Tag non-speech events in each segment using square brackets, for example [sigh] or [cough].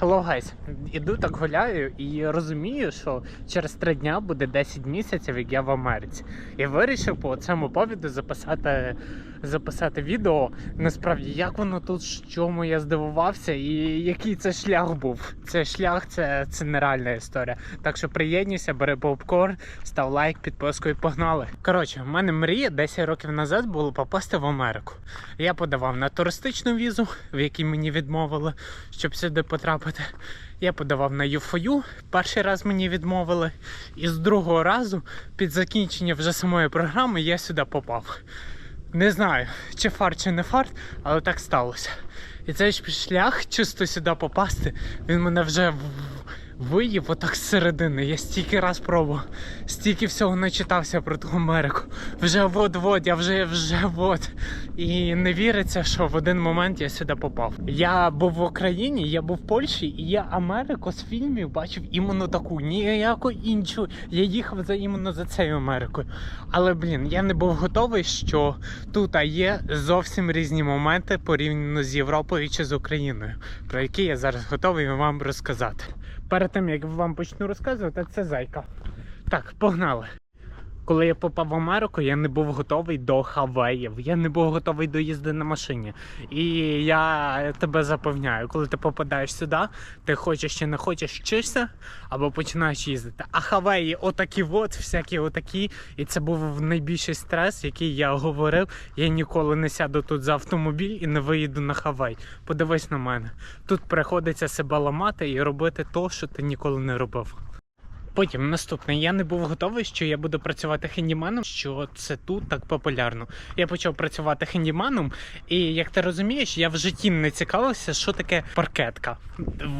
Hello guys. Іду так гуляю і розумію, що через три дня буде 10 місяців, як я в Америці. І вирішив по цьому повіду записати, записати відео. Насправді, як воно тут, чому я здивувався, і який це шлях був. Це шлях, це, це нереальна історія. Так що приєднуйся, бери попкорн, став лайк, підписку і погнали. Коротше, в мене мрія 10 років назад було попасти в Америку. Я подавав на туристичну візу, в якій мені відмовили, щоб сюди потрапити. Я подавав на ЮФОЮ, перший раз мені відмовили, і з другого разу, під закінчення вже самої програми, я сюди попав. Не знаю, чи фарт, чи не фарт, але так сталося. І цей шлях чисто сюди попасти, він мене вже виїв отак з середини. Я стільки раз пробував, стільки всього начитався про ту Америку. Вже вот-вот, я вже вже вот. І не віриться, що в один момент я сюди попав. Я був в Україні, я був в Польщі, і я Америку з фільмів бачив іменно таку, ніяку іншу. Я їхав за іменно за цією Америкою. Але блін, я не був готовий, що тут є зовсім різні моменти порівняно з Європою чи з Україною, про які я зараз готовий вам розказати. Перед тим як вам почну розказувати, це зайка. Так, погнали. Коли я попав в Америку, я не був готовий до хавеїв, я не був готовий до їзди на машині. І я тебе запевняю, коли ти попадаєш сюди, ти хочеш чи не хочеш вчишся або починаєш їздити. А хавеї отакі от, всякі отакі. І це був найбільший стрес, який я говорив. Я ніколи не сяду тут за автомобіль і не виїду на хавей. Подивись на мене. Тут приходиться себе ламати і робити то, що ти ніколи не робив. Потім наступне, я не був готовий, що я буду працювати хендіменом, що це тут так популярно. Я почав працювати хендіманом, і як ти розумієш, я в житті не цікавився, що таке паркетка.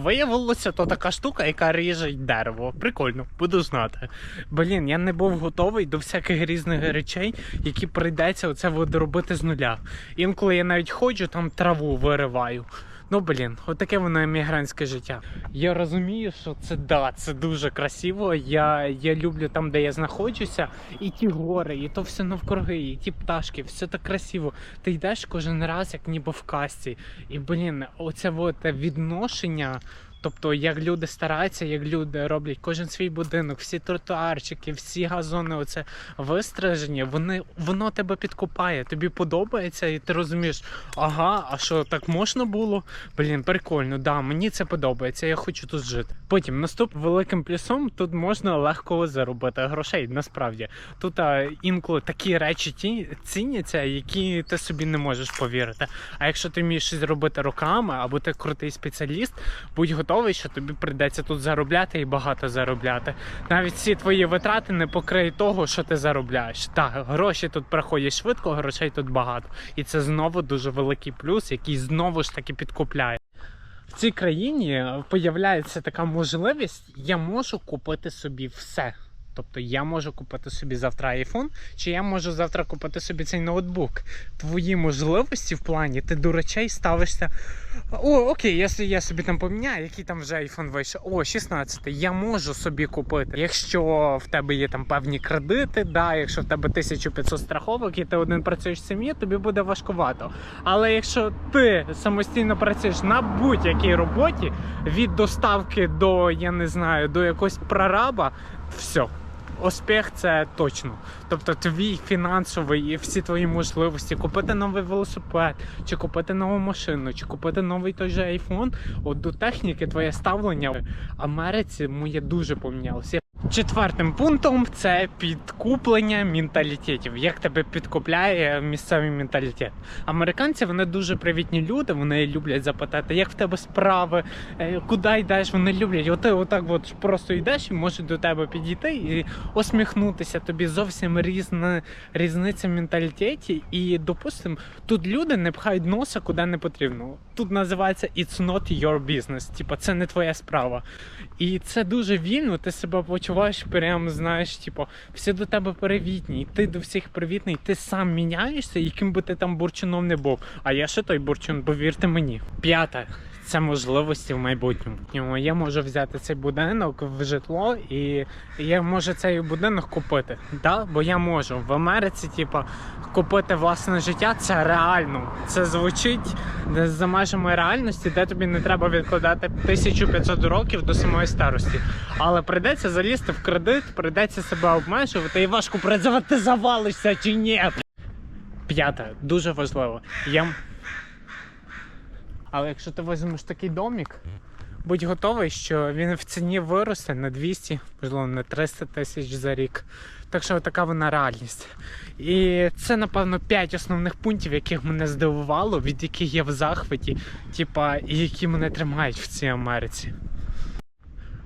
Виявилося, то така штука, яка ріже дерево. Прикольно, буду знати. Блін, я не був готовий до всяких різних речей, які прийдеться оце робити з нуля. Інколи я навіть ходжу, там траву вириваю. Ну блін, отаке воно емігрантське життя. Я розумію, що це да, це дуже красиво. Я, я люблю там, де я знаходжуся, і ті гори, і то все навкруги, і ті пташки, все так красиво. Ти йдеш кожен раз, як ніби в касті. І блін, оце от відношення. Тобто, як люди стараються, як люди роблять кожен свій будинок, всі тротуарчики, всі газони, оце вистражені, вони воно тебе підкупає. Тобі подобається, і ти розумієш, ага, а що так можна було? Блін, прикольно, да, мені це подобається, я хочу тут жити. Потім наступним великим плюсом тут можна легко заробити грошей. Насправді тут а, інколи такі речі ті, ціняться, які ти собі не можеш повірити. А якщо ти вмієш щось зробити руками, або ти крутий спеціаліст, будь готовий, що тобі прийдеться тут заробляти і багато заробляти. Навіть всі твої витрати не покриють того, що ти заробляєш. Так, гроші тут проходять швидко, грошей тут багато. І це знову дуже великий плюс, який знову ж таки підкупляє. В цій країні появляється така можливість, я можу купити собі все. Тобто я можу купити собі завтра iPhone, чи я можу завтра купити собі цей ноутбук. Твої можливості в плані ти до речей ставишся. О, окей, якщо я собі там поміняю, який там вже iPhone вийшов. О, 16. Я можу собі купити. Якщо в тебе є там певні кредити, да, якщо в тебе 1500 страховок і ти один працюєш в сім'ї, тобі буде важкувато. Але якщо ти самостійно працюєш на будь-якій роботі, від доставки до, я не знаю, до якогось прораба, все. Успіх це точно. Тобто твій фінансовий і всі твої можливості купити новий велосипед, чи купити нову машину, чи купити новий той же айфон. От до техніки твоє ставлення в Америці моє дуже помінялося. Четвертим пунктом це підкуплення менталітетів. Як тебе підкупляє місцевий менталітет? Американці вони дуже привітні люди. Вони люблять запитати, як в тебе справи, е, куди йдеш. Вони люблять. От ти отак от просто йдеш і можуть до тебе підійти і усміхнутися. Тобі зовсім різна різниця в менталітеті. І допустимо, тут люди не пхають носа куди не потрібно. Тут називається It's not your business. Типа це не твоя справа. І це дуже вільно. Ти себе почуваєш прям, знаєш, типу, всі до тебе привітні, і ти до всіх привітний, ти сам міняєшся, яким би ти там бурчуном не був. А я ще той бурчун, повірте мені. П'яте. Це можливості в майбутньому. Я можу взяти цей будинок в житло і я можу цей будинок купити. Да? Бо я можу в Америці, типу, купити власне життя це реально. Це звучить за межами реальності, де тобі не треба відкладати 1500 років до самої старості. Але прийдеться залізти в кредит, прийдеться себе обмежувати і важко працювати, ти завалишся чи ні. П'яте, дуже важливо. Я... Але якщо ти візьмеш такий домик, будь готовий, що він в ціні виросте на 200, можливо, на 300 тисяч за рік. Так що така вона реальність. І це, напевно, 5 основних пунктів, яких мене здивувало, від яких я в захваті, типа, і які мене тримають в цій Америці.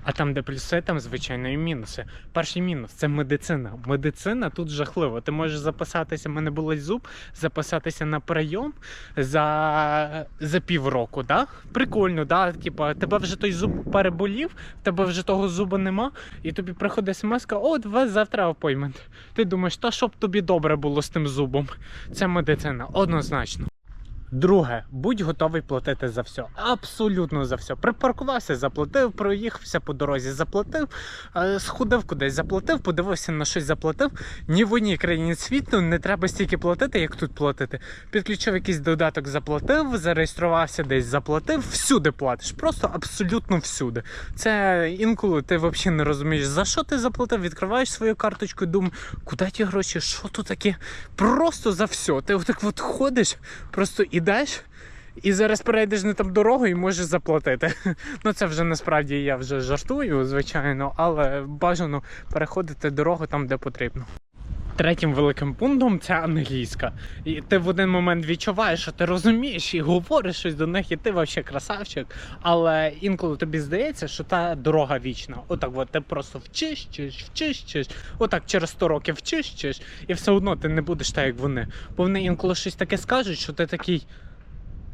А там, де плюси, там звичайно і мінуси. Перший мінус це медицина. Медицина тут жахливо. Ти можеш записатися, в мене болить зуб, записатися на прийом за, за півроку. Да? Прикольно, да? Типа, тебе вже той зуб переболів, в тебе вже того зуба нема, і тобі приходить смс, о, у вас завтра апоймент. Ти думаєш, та щоб тобі добре було з тим зубом. Це медицина, однозначно. Друге, будь готовий платити за все. Абсолютно за все. Припаркувався, заплатив, проїхався по дорозі, заплатив, е, сходив кудись, заплатив, подивився на щось, заплатив. Ні в одній країні світу не треба стільки платити, як тут платити. Підключив якийсь додаток, заплатив, зареєструвався десь, заплатив. Всюди платиш. Просто абсолютно всюди. Це інколи ти взагалі не розумієш, за що ти заплатив, відкриваєш свою карточку і думаєш, куди ті гроші, що тут таке? Просто за все. Ти отак от ходиш, просто ідеш. І зараз перейдеш не там дорогу і можеш заплатити. Ну це вже насправді я вже жартую, звичайно, але бажано переходити дорогу там, де потрібно. Третім великим пунктом це англійська. І ти в один момент відчуваєш, що ти розумієш і говориш щось до них, і ти взагалі красавчик. Але інколи тобі здається, що та дорога вічна. Отак, от ти просто вчиш, вчиш. Отак через 100 років вчиш, і все одно ти не будеш так, як вони. Бо вони інколи щось таке скажуть, що ти такий.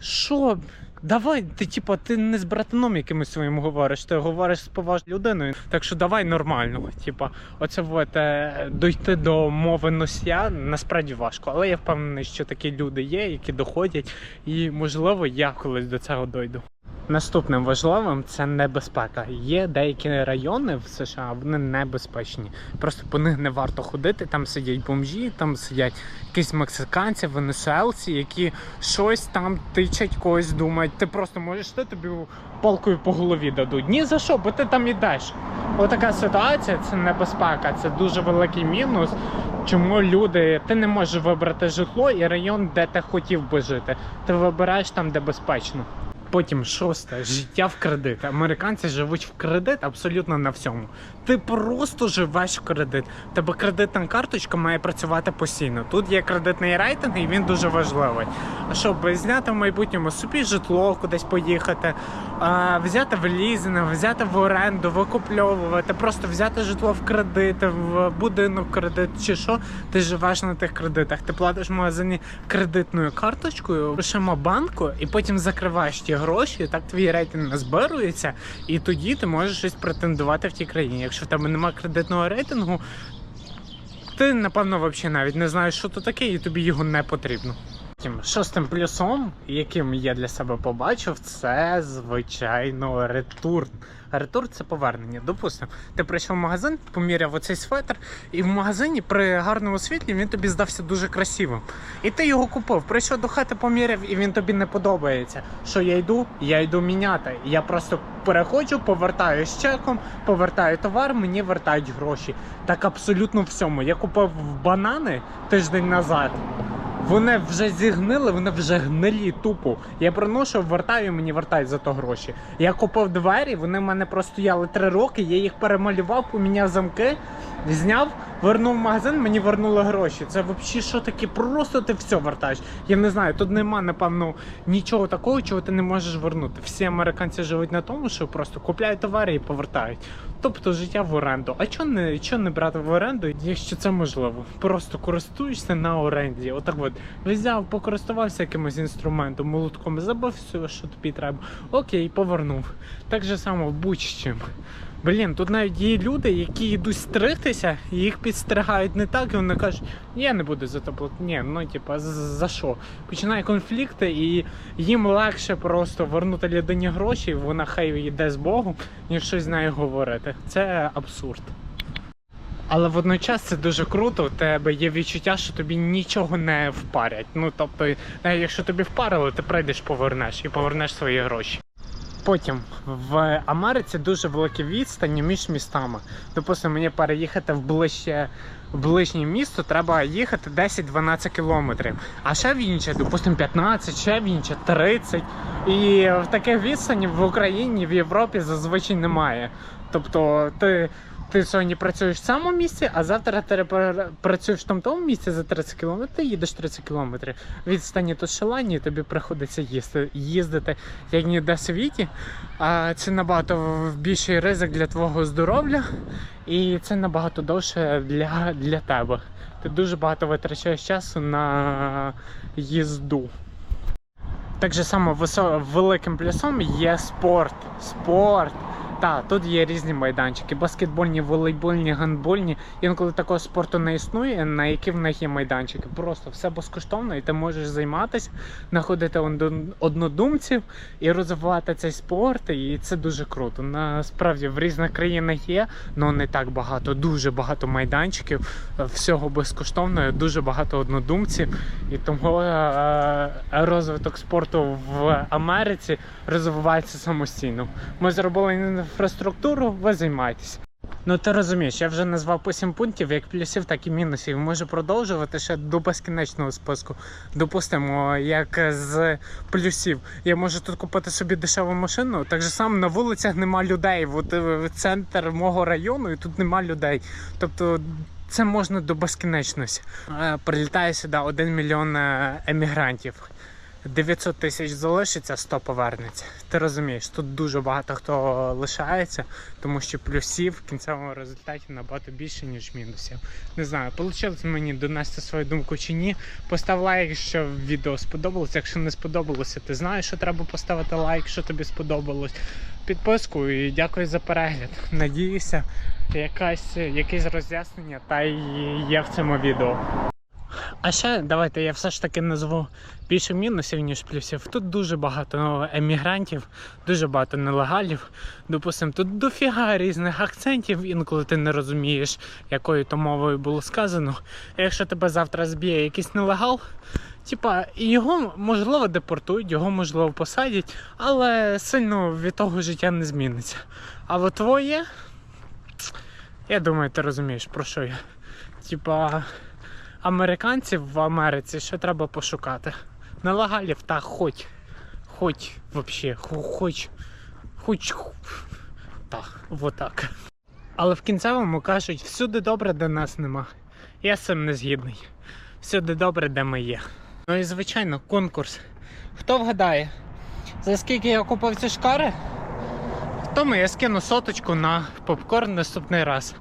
Що? Давай, ти типа, ти не з братаном якимось своїм говориш, ти говориш з поважною людиною. Так що давай нормально. Типа, оце от, е, дойти до мови носія насправді важко. Але я впевнений, що такі люди є, які доходять, і можливо я колись до цього дойду. Наступним важливим це небезпека. Є деякі райони в США, вони небезпечні. Просто по них не варто ходити. Там сидять бомжі, там сидять якісь мексиканці, венесуелці, які щось там тичать когось, думають. Ти просто можеш ти тобі палкою по голові дадуть. Ні за що, бо ти там ідеш. Отака ситуація це небезпека, це дуже великий мінус. Чому люди, ти не можеш вибрати житло і район, де ти хотів би жити. Ти вибираєш там, де безпечно. Потім шосте життя в кредит. Американці живуть в кредит абсолютно на всьому. Ти просто живеш в кредит. Тебе кредитна карточка має працювати постійно. Тут є кредитний рейтинг, і він дуже важливий. Щоб зняти в майбутньому собі житло, кудись поїхати, взяти в лізинг, взяти в оренду, викупльовувати, просто взяти житло в кредит, в будинок в кредит чи що. Ти живеш на тих кредитах. Ти платиш в магазині кредитною карточкою, грошима банку, і потім закриваєш ті гроші. Так твій рейтинг назбирується, і тоді ти можеш щось претендувати в тій країні. Якщо в тебе немає кредитного рейтингу, ти напевно взагалі навіть не знаєш, що то таке, і тобі його не потрібно. Тим Шостим плюсом, яким я для себе побачив, це звичайно ретурн. Ретурн це повернення. Допустимо, ти прийшов в магазин, поміряв оцей светр, і в магазині при гарному світлі він тобі здався дуже красивим. І ти його купив. Прийшов до хати, поміряв, і він тобі не подобається. Що я йду? Я йду міняти. Я просто переходжу, повертаю з чеком, повертаю товар, мені вертають гроші. Так абсолютно всьому. Я купив банани тиждень назад. Вони вже зігнили, вони вже гнилі тупо. Я приношу, вертаю, мені вертають за то гроші. Я купив двері, вони в мене простояли три роки, я їх перемалював, поміняв замки, зняв, вернув в магазин, мені вернули гроші. Це взагалі що таке? Просто ти все вертаєш. Я не знаю, тут нема, напевно, нічого такого, чого ти не можеш вернути. Всі американці живуть на тому, що просто купляють товари і повертають. Тобто життя в оренду. А чого не, чо не брати в оренду, якщо це можливо? Просто користуєшся на оренді. Отак от Взяв, покористувався якимось інструментом, молотком, забив все, що тобі треба. Окей, повернув. Так же само в будь-чим. Блін, тут навіть є люди, які йдуть стригтися, і їх підстригають не так, і вони кажуть, я не буду за платити. Ні, ну типа, за що? Починає конфлікти, і їм легше просто вернути людині гроші, вона хай йде з Богом, ніж щось з нею говорити. Це абсурд. Але водночас це дуже круто, у тебе є відчуття, що тобі нічого не впарять. Ну тобто, якщо тобі впарили, ти прийдеш, повернеш і повернеш свої гроші. Потім в Америці дуже великі відстані між містами. Допустимо, мені переїхати в ближче в ближнє місто треба їхати 10-12 кілометрів. А ще в інше, допустимо, 15, ще в інше 30. І в таких відстанів в Україні, в Європі зазвичай немає. Тобто ти, ти сьогодні працюєш в цьому місці, а завтра ти працюєш в тому місці за 30 кілометрів, ти їдеш 30 кілометрів. Відстані тут шалені, тобі приходиться їсти, їздити як ніде в світі. А це набагато більший ризик для твого здоров'я, і це набагато довше для, для тебе. Ти дуже багато витрачаєш часу на їзду. Так же само великим плюсом є спорт. Спорт. Так, тут є різні майданчики: баскетбольні, волейбольні, гандбольні. Інколи такого спорту не існує, на які в них є майданчики. Просто все безкоштовно, і ти можеш займатися, знаходити однодумців і розвивати цей спорт. І це дуже круто. Насправді в різних країнах є, але не так багато. Дуже багато майданчиків, е, всього безкоштовно, дуже багато однодумців. І тому е, розвиток спорту в Америці розвивається самостійно. Ми зробили інфраструктуру, ви займаєтесь. Ну ти розумієш, я вже назвав по 7 пунктів, як плюсів, так і мінусів. Можу продовжувати ще до безкінечного списку. Допустимо, як з плюсів. Я можу тут купити собі дешеву машину. Так же само на вулицях нема людей. От е, центр мого району і тут нема людей. Тобто це можна до безкінечності. Е, Прилітає сюди 1 мільйон е, емігрантів. 900 тисяч залишиться, 100 повернеться. Ти розумієш, тут дуже багато хто лишається, тому що плюсів в кінцевому результаті набагато більше, ніж мінусів. Не знаю, вийшло мені донести свою думку чи ні. Постав лайк, якщо відео сподобалося. Якщо не сподобалося, ти знаєш, що треба поставити лайк, що тобі сподобалось. Підписку і дякую за перегляд. Надіюся, якась, якесь роз'яснення та є в цьому відео. А ще давайте я все ж таки назву більше мінусів, ніж плюсів. Тут дуже багато емігрантів, дуже багато нелегалів. Допустимо, тут дофіга різних акцентів, інколи ти не розумієш, якою то мовою було сказано. Якщо тебе завтра зб'є якийсь нелегал, типа його можливо депортують, його можливо посадять, але сильно від того життя не зміниться. А от твоє, я думаю, ти розумієш, про що я. Типа американців в Америці ще треба пошукати. Нелегалів та хоч. Хоч вообще, хоч. Хоч. Так, отак. Але в кінцевому кажуть, всюди добре, де нас нема. Я цим не згідний. Всюди добре, де ми є. Ну і звичайно, конкурс. Хто вгадає, за скільки я купив ці шкари? Тому я скину соточку на попкорн наступний раз.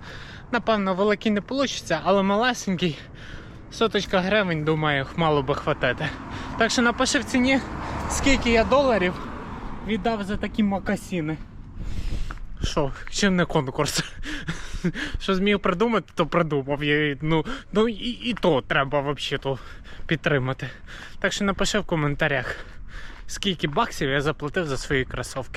Напевно, великий не вийде, але малесенький. Соточка гривень, думаю, мало би хватити. Так що напиши в ціні, скільки я доларів віддав за такі макасіни. Що, чим не конкурс? [laughs] Що зміг придумати, то придумав. Я, ну, ну і, і то треба взагалі підтримати. Так що напиши в коментарях, скільки баксів я заплатив за свої кросовки.